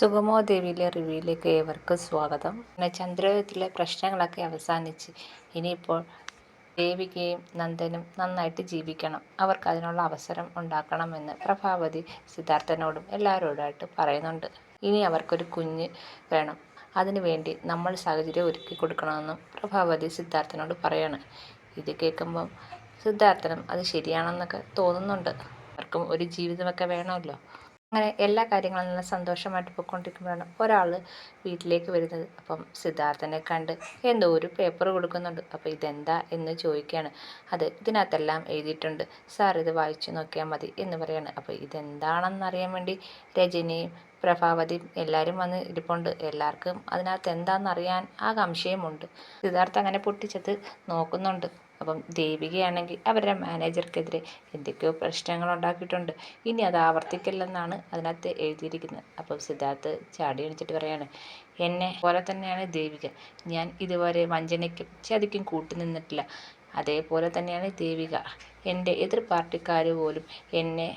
സുഗമോ ദേവിയിലെ റിവ്യൂയിലേക്ക് ഏവർക്കും സ്വാഗതം. ചന്ദ്രയുഗത്തിലെ പ്രശ്നങ്ങളൊക്കെ അവസാനിച്ച് ഇനിയിപ്പോൾ ദേവികയും നന്ദനും നന്നായിട്ട് ജീവിക്കണം. അവർക്ക് അതിനുള്ള അവസരം ഉണ്ടാക്കണമെന്ന് പ്രഭാവതി സിദ്ധാർത്ഥനോടും എല്ലാവരോടായിട്ട് പറയുന്നുണ്ട്. ഇനി അവർക്കൊരു കുഞ്ഞ് വേണം. അതിനുവേണ്ടി നമ്മൾ സാഹചര്യം ഒരുക്കി കൊടുക്കണമെന്നും പ്രഭാവതി സിദ്ധാർത്ഥനോട് പറയാണ്. ഇത് കേൾക്കുമ്പം സിദ്ധാർത്ഥനും അത് ശരിയാണെന്നൊക്കെ തോന്നുന്നുണ്ട്. അവർക്കും ഒരു ജീവിതമൊക്കെ വേണമല്ലോ. അങ്ങനെ എല്ലാ കാര്യങ്ങളും നല്ല സന്തോഷമായിട്ട് പോയിക്കൊണ്ടിരിക്കുമ്പോഴാണ് ഒരാൾ വീട്ടിലേക്ക് വരുന്നത്. അപ്പം സിദ്ധാർത്ഥനെ കണ്ട് എന്തോ ഒരു പേപ്പർ കൊടുക്കുന്നുണ്ട്. അപ്പോൾ ഇതെന്താ എന്ന് ചോദിക്കുകയാണ്. അത് ഇതിനകത്തെല്ലാം എഴുതിയിട്ടുണ്ട്. സാർ ഇത് വായിച്ചു നോക്കിയാൽ മതി എന്ന് പറയാണ്. അപ്പോൾ ഇതെന്താണെന്നറിയാൻ വേണ്ടി രജനിയും പ്രഭാവതിയും എല്ലാവരും വന്ന് ഇരിപ്പുണ്ട്. എല്ലാവർക്കും അതിനകത്ത് എന്താണെന്നറിയാൻ ആകാംക്ഷയുമുണ്ട്. സിദ്ധാർത്ഥ അങ്ങനെ പൊട്ടിച്ചത് നോക്കുന്നുണ്ട്. അപ്പം ദേവികയാണെങ്കിൽ അവരുടെ മാനേജർക്കെതിരെ എന്തൊക്കെയോ പ്രശ്നങ്ങൾ ഉണ്ടാക്കിയിട്ടുണ്ട് ഇനി അത് ആവർത്തിക്കില്ലെന്നാണ് അതിനകത്ത് എഴുതിയിരിക്കുന്നത്. അപ്പം സിദ്ധാർത്ഥ് ചാടി എണിച്ചിട്ട് പറയാണ് എന്നെ പോലെ തന്നെയാണ് ദേവിക. ഞാൻ ഇതുവരെ വഞ്ചനയ്ക്കും ചതിക്കും കൂട്ടുനിന്നിട്ടില്ല അതേപോലെ തന്നെയാണ് ദേവിക. എന്റെ എതിർ പാർട്ടിക്കാർ പോലും എന്നെ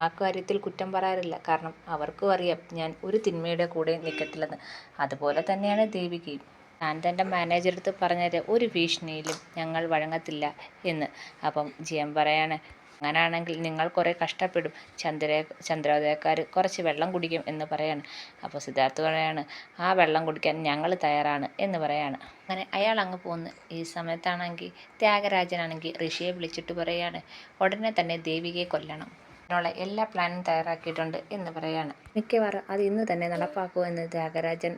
ആ കാര്യത്തിൽ കുറ്റം പറയാറില്ല. കാരണം അവർക്കും അറിയാം ഞാൻ ഒരു തിന്മയുടെ കൂടെ നിൽക്കത്തില്ലെന്ന് അതുപോലെ തന്നെയാണ് ദേവികയും. ഞാൻ തന്റെ മാനേജറടുത്ത് പറഞ്ഞത് ഒരു ഭീഷണിയിലും ഞങ്ങൾ വഴങ്ങത്തില്ല എന്ന്. അപ്പം ജിയം പറയാണ് അങ്ങനാണെങ്കിൽ നിങ്ങൾ കുറേ കഷ്ടപ്പെടും. ചന്ദ്ര ചന്ദ്രോദയക്കാർ കുറച്ച് വെള്ളം കുടിക്കും എന്ന് പറയാണ്. അപ്പോൾ സിദ്ധാർത്ഥ് പറയാണ് ആ വെള്ളം കുടിക്കാൻ ഞങ്ങൾ തയ്യാറാണ് എന്ന് പറയാണ്. അങ്ങനെ അയാൾ അങ്ങ് പോകുന്നു ഈ സമയത്താണെങ്കിൽ ത്യാഗരാജനാണെങ്കിൽ ഋഷിയെ വിളിച്ചിട്ട് പറയാണ് ഉടനെ തന്നെ ദേവികയെ കൊല്ലണം. അതിനുള്ള എല്ലാ പ്ലാനും തയ്യാറാക്കിയിട്ടുണ്ട് എന്ന് പറയാണ്. മിക്കവാറും അത് ഇന്ന് തന്നെ നടപ്പാക്കുമെന്ന് ത്യാഗരാജൻ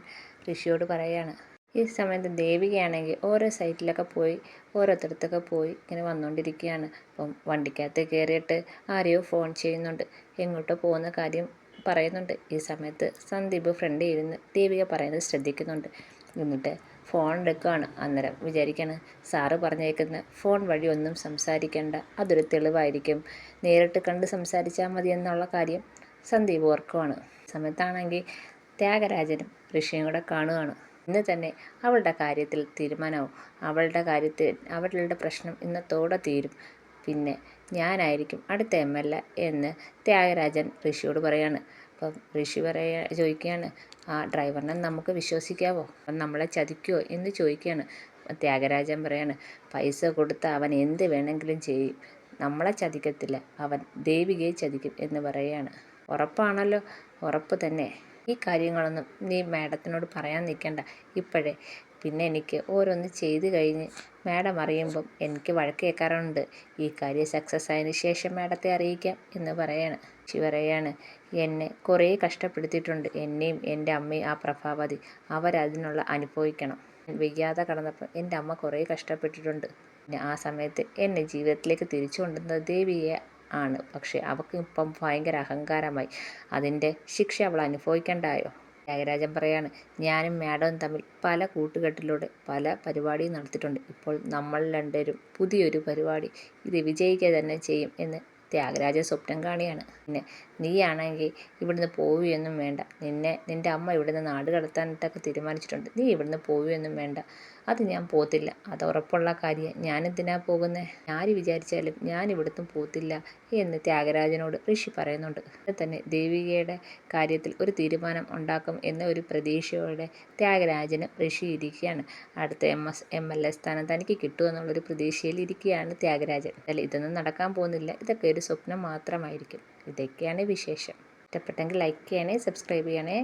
ഋഷിയോട് പറയാണ്. ഈ സമയത്ത് ദേവികയാണെങ്കിൽ ഓരോ സൈറ്റിലൊക്കെ പോയി ഓരോരുത്തരത്തൊക്കെ പോയി ഇങ്ങനെ വന്നുകൊണ്ടിരിക്കുകയാണ് അപ്പം വണ്ടിക്കകത്ത് കയറിയിട്ട് ആരെയോ ഫോൺ ചെയ്യുന്നുണ്ട്. എങ്ങോട്ടോ പോകുന്ന കാര്യം പറയുന്നുണ്ട്. ഈ സമയത്ത് സന്ദീപ് ഫ്രണ്ട് ഇരുന്ന് ദേവിക പറയുന്നത് ശ്രദ്ധിക്കുന്നുണ്ട്. എന്നിട്ട് ഫോൺ എടുക്കുകയാണ്. അന്നേരം വിചാരിക്കുകയാണ് സാറ് പറഞ്ഞേക്കുന്ന ഫോൺ വഴി ഒന്നും സംസാരിക്കേണ്ട. അതൊരു തെളിവായിരിക്കും. നേരിട്ട് കണ്ട് സംസാരിച്ചാൽ മതി എന്നുള്ള കാര്യം സന്ദീപ് ഓർക്കുവാണ്. സമയത്താണെങ്കിൽ ത്യാഗരാജനും ഋഷിയും കൂടെ കാണുകയാണ് ഇന്ന് തന്നെ അവളുടെ കാര്യത്തിൽ തീരുമാനവും അവളുടെ കാര്യത്തിൽ അവളുടെ പ്രശ്നം ഇന്നത്തോടെ തീരും. പിന്നെ ഞാനായിരിക്കും അടുത്ത എം എൽ എ എന്ന് ത്യാഗരാജൻ ഋഷിയോട് പറയാണ്. അപ്പം ഋഷി പറയാ ചോദിക്കുകയാണ് ആ ഡ്രൈവറിനെ നമുക്ക് വിശ്വസിക്കാവോ? നമ്മളെ ചതിക്കുമോ എന്ന് ചോദിക്കുകയാണ്. ത്യാഗരാജൻ പറയാണ് പൈസ കൊടുത്ത് അവൻ എന്ത് വേണമെങ്കിലും ചെയ്യും. നമ്മളെ ചതിക്കത്തില്ല. അവൻ ദേവികയെ ചതിക്കും എന്ന് പറയുകയാണ് ഉറപ്പാണല്ലോ. ഉറപ്പ് തന്നെ. ഈ കാര്യങ്ങളൊന്നും നീ മാഡത്തിനോട് പറയാൻ നിൽക്കണ്ട ഇപ്പോഴേ. പിന്നെ എനിക്ക് ഓരോന്ന് ചെയ്ത് കഴിഞ്ഞ് മാഡം അറിയുമ്പം എനിക്ക് വഴക്ക് കേൾക്കാറുണ്ട്. ഈ കാര്യം സക്സസ് ആയതിനു ശേഷം മാഡത്തെ അറിയിക്കാം എന്ന് പറയാണ്. ശിവ പറയാണ്. എന്നെ കുറേ കഷ്ടപ്പെടുത്തിയിട്ടുണ്ട്. എന്നെയും എന്റെ അമ്മയും ആ പ്രഭാവതി. അവരതിനുള്ള അനുഭവിക്കണം. വയ്യാതെ കടന്നപ്പോൾ എന്റെ അമ്മ കുറേ കഷ്ടപ്പെട്ടിട്ടുണ്ട്. ആ സമയത്ത് എന്നെ ജീവിതത്തിലേക്ക് തിരിച്ചു കൊണ്ടുവന്നത് ദേവിയെ ആണ്. പക്ഷേ അവൾക്ക് ഇപ്പം ഭയങ്കര അഹങ്കാരമായി. അതിന്റെ ശിക്ഷ അവൾ അനുഭവിക്കണ്ടായോ? ത്യാഗരാജൻ പറയാണ് ഞാനും മാഡവും തമ്മിൽ പല കൂട്ടുകെട്ടിലൂടെ പല പരിപാടിയും നടത്തിയിട്ടുണ്ട്. ഇപ്പോൾ നമ്മൾ രണ്ടുപേരും പുതിയൊരു പരിപാടി ഇത് വിജയിക്കുക തന്നെ ചെയ്യും എന്ന് ത്യാഗരാജ സ്വപ്നം കാണിയാണ്. പിന്നെ നീയാണെങ്കിൽ ഇവിടുന്ന് പോവുകയൊന്നും വേണ്ട. നിന്നെ നിന്റെ അമ്മ ഇവിടുന്ന് നാട് കടത്താനായിട്ടൊക്കെ തീരുമാനിച്ചിട്ടുണ്ട്. നീ ഇവിടുന്ന് പോവുകയൊന്നും വേണ്ട. അത് ഞാൻ പോകത്തില്ല അത് ഉറപ്പുള്ള കാര്യം. ഞാനെന്തിനാ പോകുന്നത് ആര് വിചാരിച്ചാലും ഞാൻ ഇവിടുത്തും പോകത്തില്ല എന്ന് ത്യാഗരാജനോട് ഋഷി പറയുന്നുണ്ട്. തന്നെ ദേവികയുടെ കാര്യത്തിൽ ഒരു തീരുമാനം ഉണ്ടാക്കും എന്ന ഒരു പ്രതീക്ഷയോടെ ത്യാഗരാജന് ഋഷി ഇരിക്കുകയാണ്. അടുത്ത M S M L A സ്ഥാനം തനിക്ക് കിട്ടുമെന്നുള്ളൊരു പ്രതീക്ഷയിൽ ഇരിക്കുകയാണ് ത്യാഗരാജൻ. അല്ല ഇതൊന്നും നടക്കാൻ പോകുന്നില്ല. ഇതൊക്കെ ഒരു സ്വപ്നം മാത്രമായിരിക്കും. ഇതൊക്കെയാണ് വിശേഷം. ഇഷ്ടപ്പെട്ടെങ്കിൽ ലൈക്ക് ചെയ്യണേ സബ്സ്ക്രൈബ് ചെയ്യണേ.